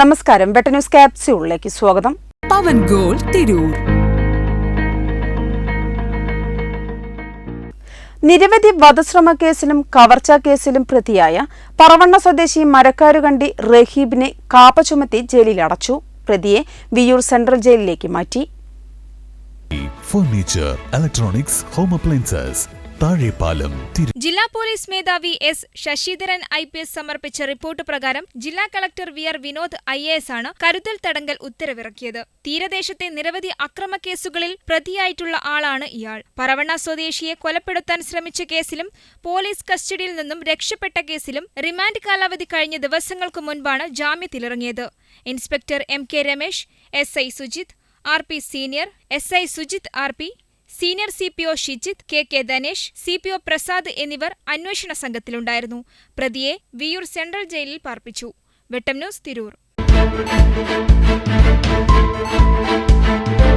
നമസ്കാരം. വെട്ട ന്യൂസ് ക്യാപ്സ്യൂളിലേക്ക് സ്വാഗതം. പവൻ ഗോൾ തിരൂർ. നിരവധി വധശ്രമ കേസിലും കവർച്ചാ കേസിലും പ്രതിയായ പറവണ്ണ സ്വദേശി മരക്കാരുകണ്ടി റഹീബിനെ കാപ്പ ചുമത്തി ജയിലിലടച്ചു പ്രതിയെ വിയൂർ സെൻട്രൽ ജയിലിലേക്ക് മാറ്റി. ഫർണിച്ചർ ഇലക്ട്രോണിക്സ് ഹോം അപ്ലയൻസസ് ജില്ലാ പോലീസ് മേധാവി S Sasidharan I P S സമർപ്പിച്ച റിപ്പോർട്ട് പ്രകാരം ജില്ലാ collector V R Vinod I A S ആണ് കരുതൽ തടങ്കൽ ഉത്തരവിറക്കിയത്. തീരദേശത്തെ നിരവധി അക്രമക്കേസുകളിൽ പ്രതിയായിട്ടുള്ള ആളാണ് ഇയാൾ. പറവണ്ണ സ്വദേശിയെ കൊലപ്പെടുത്താൻ ശ്രമിച്ച കേസിലും പോലീസ് കസ്റ്റഡിയിൽ നിന്നും രക്ഷപ്പെട്ട കേസിലും റിമാൻഡ് കാലാവധി കഴിഞ്ഞ ദിവസങ്ങൾക്കു മുൻപാണ് ജാമ്യത്തിലിറങ്ങിയത്. Inspector M K Ramesh S I Sujith R P senior S I Sujith R P senior C P O Shijith K K Dhanesh C P O Prasad എന്നിവർ അന്വേഷണ സംഘത്തിലുണ്ടായിരുന്നു. പ്രതിയെ വിയൂർ സെൻട്രൽ ജയിലിൽ പാർപ്പിച്ചു. വെട്ടം ന്യൂസ് തിരൂർ.